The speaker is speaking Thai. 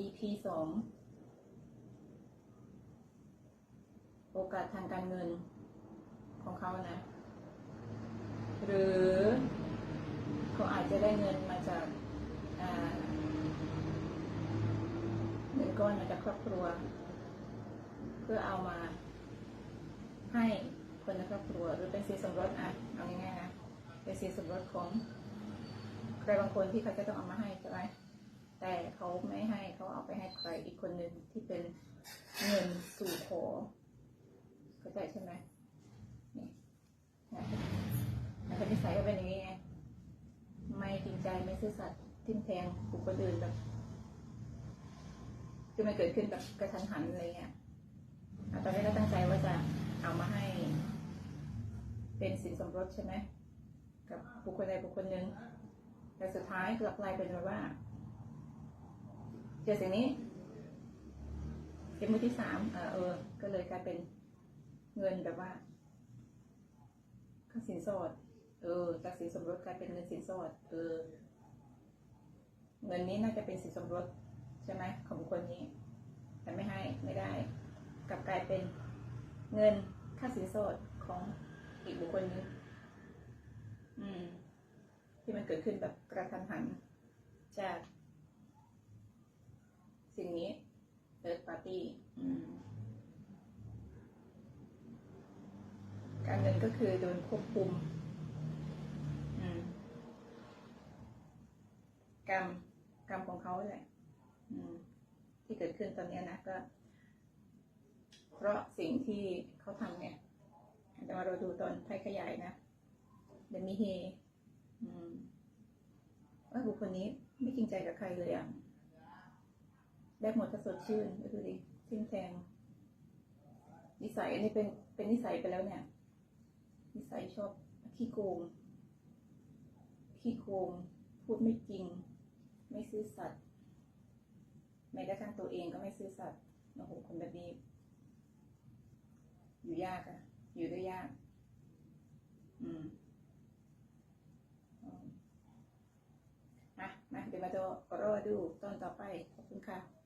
EP สองโอกาสทางการเงินของเขานะ หรือเขาอาจจะได้เงินมาจากเงินก้อนมาจากครอบครัว เพื่อเอามาให้คนในครอบครัว หรือเป็นสินสมรสอะเอาง่ายๆนะเป็นสินสมรสของใครบางคนที่เขาจะต้องเอามาให้ใช่ไหม แต่เขาไม่ให้เขาเอาไปให้ใครอีกคนหนึ่งที่เป็นเงินสู่ขอเข้าใจใช่ไหมนี่นะคนนิสัยก็เป็นอย่างนี้ไงไม่จริงใจไม่ซื่อสัตย์ทิมแทงบุคคลอื่นแบบคือมันเกิดขึ้นแบบกระทันหันอะไรเงี้ยตอนนี้ก็ตั้งใจว่าจะเอามาให้ เป็นสินสมรสใช่ไหมกับบุคคลใดบุคคลหนึ่งแต่สุดท้ายกลับกลายเป็นว่า เจอสิ่งนี้เป็นมือที่สามเออเออ ก็เลยกลายเป็นเงินแบบว่าค่าสินสอด เออ จากสินสมรสกลายเป็นเงินสินสอด เออ เงินนี้น่าจะเป็นสินสมรสใช่ไหมของคคลนี้ แต่ไม่ให้ไม่ได้ กลับกลายเป็นเงินค่าสินสอดของอีกบุคคลนึงอืม ที่มันเกิดขึ้นแบบกระทันหันจาก สิ่งนี้เ h ิร์ดปาร์ตี้การเงินก็คือโดนควบคุมมกรรมกรรมของเขาแหละที่เกิดขึ้นตอนนี้นะก็ เพราะสิ่งที่เขาทำเนี่ยแต่ว่าเราดูตอนไพ่ขยายนะเดี๋ยวมีเฮอืมว่าบุคคลนี้ไม่จริงใจกับใครเลยอะ แบกหมดก็สดชื่นดูดิทิ้งแทง นิสัยอันนี้เป็นเป็นนิสัยไปแล้วเนี่ย นิสัยชอบขี้โกง ขี้โกง พูดไม่จริง ไม่ซื่อสัตย์แม้กระทั่งตัวเองก็ไม่ซื่อสัตย์โอ้โหคนแบบนี้ อยู่ยากอะอยู่ได้ยาก อืมอะมาเดี๋ยวมาดูรอดูตอนต่อไป ขอบคุณค่ะ